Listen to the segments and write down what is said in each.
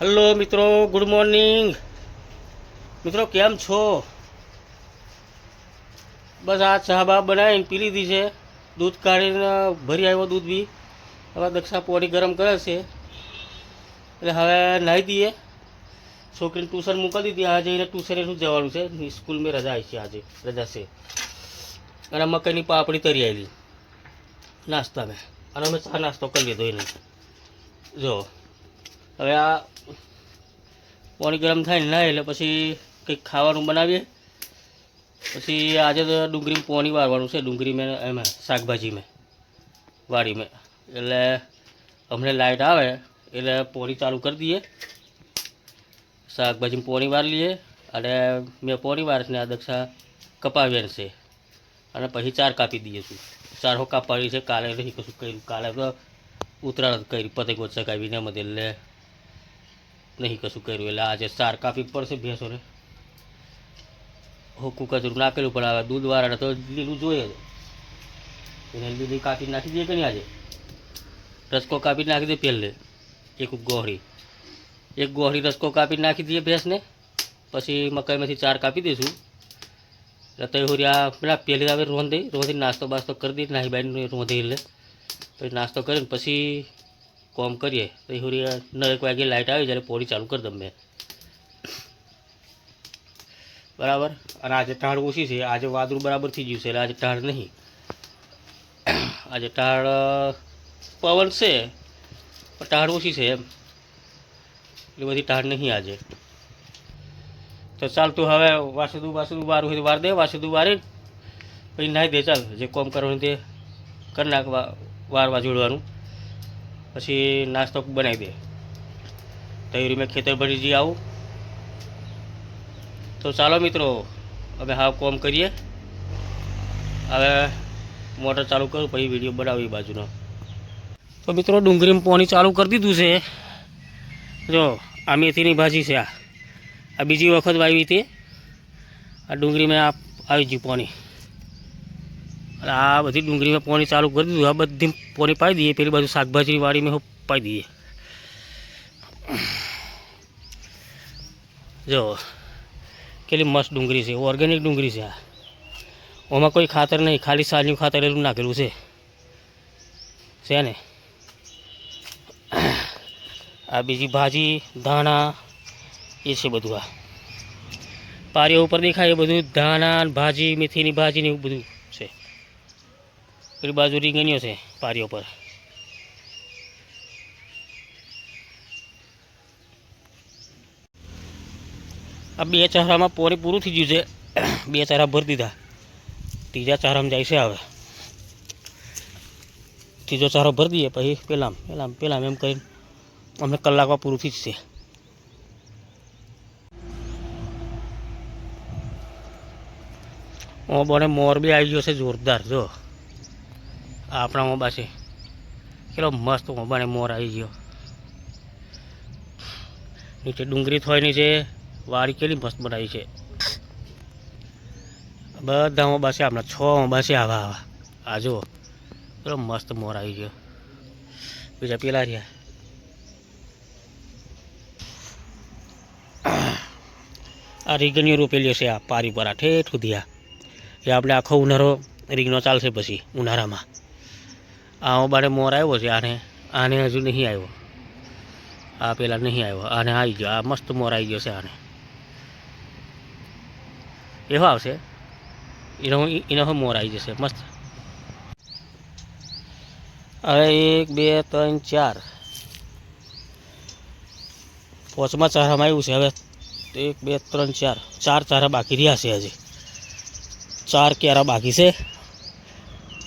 Hello મિત્રો good morning મિત્રો, કેમ છો? બસ આ ચા બા બનાવીને પી લીધી છે. દૂધ કાઢીને ભરી આવ્યો દૂધ બી. હવે દક્ષા પોણી ગરમ કરે છે. એટલે હવે નાહી દઈએ. છોકરીને ટ્યુશન મોકલી દીધી. આજે એને ટ્યુશને શું જવાનું છે? સ્કૂલમાં રજા આવી છે આજે. રજા છે. અને મકાઈની પાપડી તરી આવેલી નાસ્તામાં. અને અમે ચા નાસ્તો કરી લીધો એને. જો. હવે આ પાણી ગરમ થાય ને ના, એટલે પછી કંઈક ખાવાનું બનાવીએ. પછી આજે તો ડુંગળી પોણી વારવાનું છે, ડુંગળી મેં એમાં શાકભાજી મેં, વાળી મેં. એટલે અમને લાઇટ આવે, એટલે પોણી ચાલુ કરી દઈએ. શાકભાજી પોણી વાર લઈએ, અને મેં પોણી વાર ને આ દક્ષા કપાવ્યા છે. અને પછી ચાર કાપી દઈએ છું ચાર હો કાપવાની છે, કાલે નહીં કશું કર્યું, કાલે તો ઉતરાણ કરી પતંગો ચગાવીને એમ એટલે નહીં કશું કર્યું. એટલે આજે ચાર કાપી પડશે ભેંસોને. હોકું કચરું નાખેલું, પણ હવે દૂધવાળાને તો લીલું જોઈએ. એને લીલી કાપી નાખી દઈએ કે નહીં આજે? રસકો કાપી નાખી દે પહેલે. એક ગોહરી એક ગોહરી રસકો કાપી નાખી દઈએ ભેંસને. પછી મકાઈમાંથી ચાર કાપી દઈશું. એટલે તઈ હોરી આ પેલા પહેલી આવે રોંધી. રોંધી નાસ્તો બાસ્તો કરી દઈએ. નાહી બાઈને રોંધી એટલે. પછી નાસ્તો કરીને પછી કોમ કરીએ તો હોરી નવ એક વાગે લાઇટ આવી જ્યારે પોળી ચાલુ કરી દઉં મેં. બરાબર? અને આજે ટાળ ઓછી છે, આજે વાદળું બરાબર થઈ ગયું છે, એટલે આજે ટાળ નહીં. આજે ટાળ પવન છે, પણ ટાળ ઓછી છે એમ. એટલી બધી ટાળ નહીં આજે. તો ચાલ તું હવે વાસુદું વાસુદું વારું હોય તો વાર દે વાસુદું વારી પછી નાહી દે, ચાલ. જે કોમ કરવાનું તે કરી નાખ વારવા જોડવાનું. પછી નાસ્તો બનાવી દે. તૈયારી મેં ખેતર ભરી જઈ આવું. તો ચાલો મિત્રો, અમે હા કોમ કરીએ. હવે મોટર ચાલુ કરું, પછી વીડિયો બનાવી બાજુનો. તો મિત્રો, ડુંગળીમાં પાણી ચાલુ કરી દીધું છે. જો, આ મેથીની ભાજી છે આ. આ બીજી વખત વાવી હતી. આ ડુંગળીમાં આ આવી ગયું પાણી. અને આ બધી ડુંગળીમાં પાણી ચાલુ કરી દીધું. આ બધી પાણી પાઈ દઈએ. પેલી બાજુ વાળી વાડીમાં પાઈ દઈએ. જો, કેટલી મસ્ત ડુંગળી છે. ઓર્ગેનિક ડુંગળી છે આ. ઓમાં કોઈ ખાતર નહીં. ખાલી સાજનું ખાતર એટલું નાખેલું છે. છે ને? આ બીજી ભાજી, ધાણા, એ છે બધું આ. પારીઓ ઉપર દેખાય એ બધું ધાણા ભાજી, મેથીની ભાજી ને એવું બધું. પેલી બાજુ રીંગણીઓ છે પારીઓ પર. આ બે ચારામાં પોરી પૂરું થઈ ગયું છે. બે ચારા ભરી દીધા. ત્રીજા ચારામાં જાય છે હવે. ત્રીજો ચારો ભરી દઈએ પછી પેલામ પેલામ પેલામ એમ કરીને અમે કલાકમાં પૂરું થઈ જશે. ઓ બને, મોર બી આવી ગયો છે જોરદાર, જો. આપણા મોબા છે. કેટલો મસ્ત મોબાને મોર આવી ગયો. નીચે ડુંગળી થોયની નીચે વાડી કેટલી મસ્ત બનાવી છે. બધા મોબા છે, આપણા છ મોબા છે, આવા આવા. આ જુઓ, કેટલો મસ્ત મોર આવી ગયો. બીજા પેલા રહ્યા. આ રીંગણીઓ રોપેલી છે આ પારી પર આ ઠેઠ સુધી આ એ આપણે આખો ઉનાળો રીંગણો ચાલશે પછી, ઉનાળામાં. આ બારે મોર આવ્યો છે, આને આને હજુ નહીં આવ્યો. આ પેલા નહીં આવ્યો. આને આવી ગયો. આ મસ્ત મોર આવી ગયો છે આને. એવો આવશે. એનો એનો મોર આવી જશે. મસ્ત. હવે એક, બે, ત્રણ, ચાર. પોચમાં ચારામાં આવ્યું છે. હવે એક, બે, ત્રણ, ચાર. ચાર ચારા બાકી રહ્યા છે હજી. ચાર ક્યારા બાકી છે.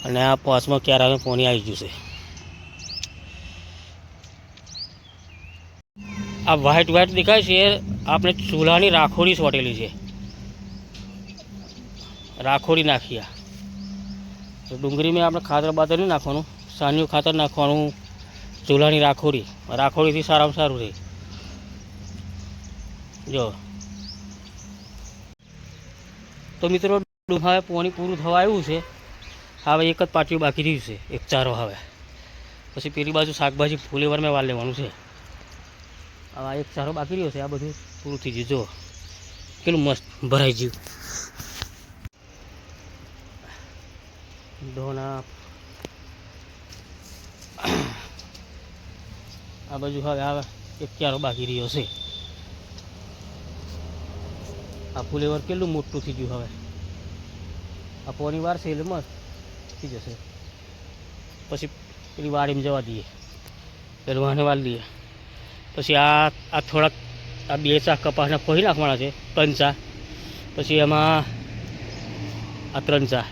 અને આ પાસમાં ક્યારે આવે પોણી આવી ગયું છે? આ વ્હાઈટ વ્હાઈટ દેખાય છે, આપણે ચૂલાની રાખોડી સોટેલી છે. રાખોડી નાખી આ. ડુંગળીમાં આપણે ખાતર બાતર નહીં નાખવાનું સાનિયું ખાતર નાખવાનું ચૂલાની રાખોડી. રાખોડીથી સારામાં સારું રહે. જો. તો મિત્રો હવે પોણી પૂરું થવા આવ્યું છે. હવે એક જ પાટિયું બાકી રહ્યું છે. એક ચારો હવે. પછી પેલી બાજુ શાકભાજી ફૂલેવર મેં વાર લેવાનું છે. આ એક ચારો બાકી રહ્યો છે. આ બધું પૂરું થઈ ગયું. જુઓ કેટલું મસ્ત ભરાઈ ગયું. ધોના આ બાજુ હવે આવે એક ક્યારો બાકી રહ્યો છે. આ ફુલેવર કેટલું મોટું થઈ ગયું હવે. આ પોની વાર છે એટલે મસ્ત. થઈ જશે પછી પેલી વાડીમાં જવા દઈએ પેલું વાને વાળી દઈએ પછી આ આ થોડાક આ બે ચા કપાસના ફોહી નાખવાના છે ત્રણ ચા પછી એમાં આ ત્રણ ચા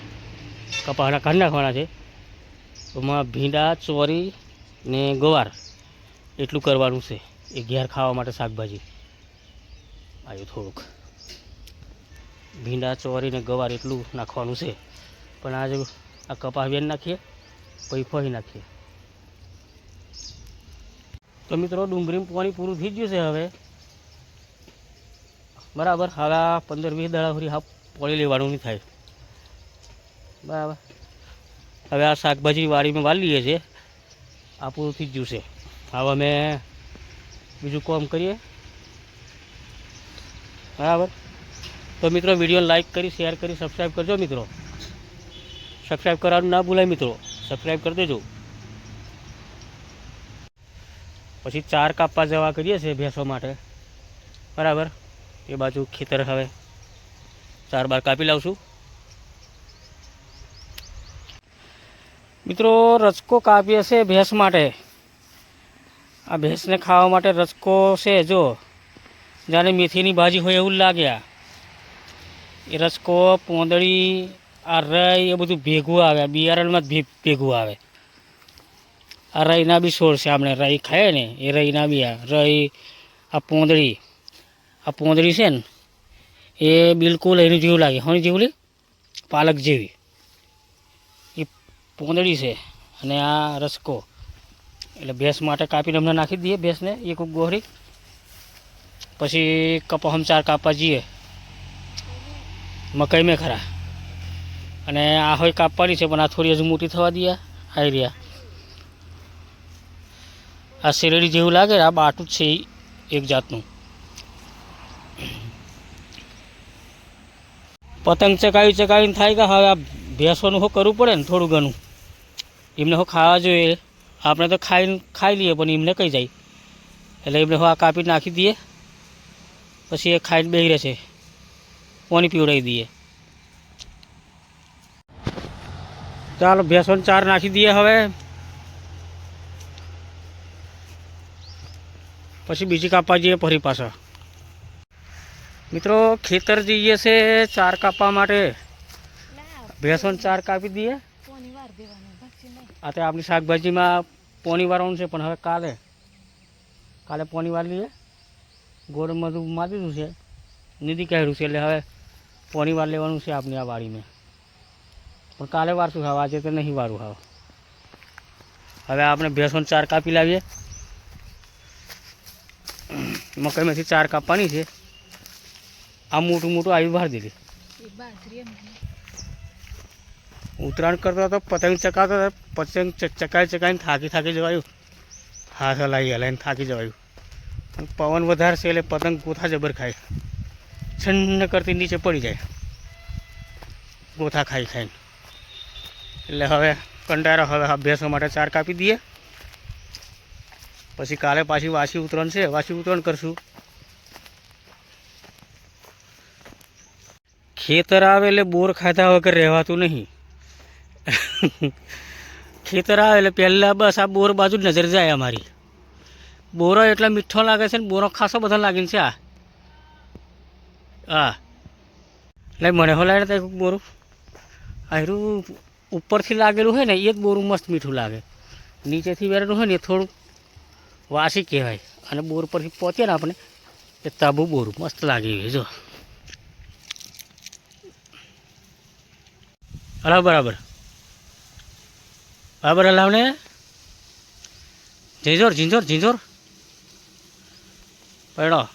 કપાસના કાઢી નાખવાના છે એમાં ભીંડા ચોરી ને ગવાર એટલું કરવાનું છે, એ ઘેર ખાવા માટે શાકભાજી। આવ્યું થોડુંક। ભીંડા, ચોરી ને ગવાર એટલું નાખવાનું છે, પણ આજે આ કપાસ બેન નાખીએ, પછી ફોહી નાખીએ. તો મિત્રો ડુંગળી પાણી પૂરું થઈ ગયું છે હવે. બરાબર, હવે પંદર વીસ દાડા સુધી હા પોળી લેવાનું નહીં થાય. બરાબર. હવે આ શાકભાજી વાડીમાં વાળી લઈએ છીએ આ પૂરું થઈ ગયું છે. હવે અમે બીજું કામ કરીએ. બરાબર. તો મિત્રો, વીડિયો લાઈક કરી, શેર કરી, સબસ્ક્રાઈબ કરજો મિત્રો. સબસ્ક્રાઈબ કરવાનું ના ભૂલાય મિત્રો. સબસ્ક્રાઈબ કરી દેજો. પછી ચાર કાપવા જવા કરીએ છીએ ભેંસો માટે. બરાબર? એ બાજુ ખેતર હવે. ચાર બાર કાપી લાવશું. મિત્રો રચકો કાપીએ છે ભેંસ માટે. આ ભેંસને ખાવા માટે રચકો છે જો. જાણે મેથીની ભાજી હોય એવું લાગ્યા એ રચકો પોંદડી આ રઈ એ બધું ભેગું આવે, બિયારણમાં જ ભેગું આવે. આ રઈના બી છોડ છે, આપણે રઈ ખાઈએ ને, એ રઈના બી આ રઈ, આ પોંદડી આ પોંદડી છે ને, એ બિલકુલ એનું જેવું લાગે. હોની જેવું પાલક જેવી. એ પોંદડી છે અને આ રસકો. એટલે ભેંસ માટે કાપીને અમને નાખી દઈએ ભેંસને, એક ગોહરી. પછી કપાહમ ચાર કાપવા જઈએ. મકાઈ મેં ખરા. અને આ હોય કાપવાની છે, પણ આ થોડી હજુ મોટી થવા દઈએ. આવી રહ્યા. આ શેરડી જેવું લાગે, આ બાટું જ છે એક જાતનું. પતંગ ચકાવી ચકાવીને થાય કે હવે આ ભેંસોનું શું કરવું પડે ને થોડું ઘણું. એમને શું ખાવા જોઈએ. આપણે તો ખાઈને ખાઈ લઈએ, પણ એમને કહી જાય. એટલે એમને હું આ કાપી નાખી દઈએ. પછી એ ખાઈને બેહી રહેશે. પાણી પીવડાવી દઈએ. ચાલો, ભેંસોને ચાર નાખી દઈએ હવે. પછી બીજી કાપવા જઈએ ફરી પાછા. મિત્રો, ખેતર જઈએ છે ચાર કાપવા માટે. ભેંસોને ચાર કાપી દઈએ. આ તો આપણી શાકભાજીમાં પોણી વાળવાનું છે, પણ હવે કાલે. કાલે પોણી વાળી લઈએ. ગોળ બધું મારી દીધું છે. નીધી કાઢ્યું છે, એટલે હવે પોણી વાર લેવાનું છે આપણી આ વાડીમાં પણ કાલે વારશું ખાવ આજે તો નહીં વારું ખાવ હવે આપણે ભેંસોને ચાર કાપી લાવીએ. મકાઈમાંથી ચાર કાપવાની છે. આ મોટું મોટું આવી બહાર દીધી ઉત્તરાયણ કરતા તો પતંગ ચકાતો પતંગ ચકાઈ ચકાઈને થાકી થાકી જવાયું. હાથ હલાવી હલાવીને થાકી જવાયું. પવન વધારે છે એટલે પતંગ ગોથા જબર ખાય. છન્ન કરતી નીચે પડી જાય. ગોથા ખાઈ ખાઈને. એટલે હવે કંટાળો હવે અભ્યાસો માટે ચાર કાપી દઈએ. પછી કાલે પાછી વાસી ઉતરણ છે, વાસી ઉતરણ કરશું. ખેતર આવે એટલે બોર ખાધા વગર રહેવાતું નહીં. ખેતર આવે એટલે પહેલાં બસ આ બોર બાજુ નજર જાય અમારી. બોરો એટલા મીઠો લાગે છે ને, બોરો ખાસો બધા લાગીને છે આ. હા. એટલે મને હો લાગે બોરું. આયરું. ઉપરથી લાગેલું હોય ને, એ જ બોરું મસ્ત મીઠું લાગે. નીચેથી વેરેલું હોય ને, એ થોડું વાસી કહેવાય. અને બોર પરથી પહોંચે ને આપણે, એ તાબુ બોરું. મસ્ત લાગે એ જો. હલાવ બરાબર. બરાબર, હલાવને. જીંજોર જીંજોર જીંજોર પડો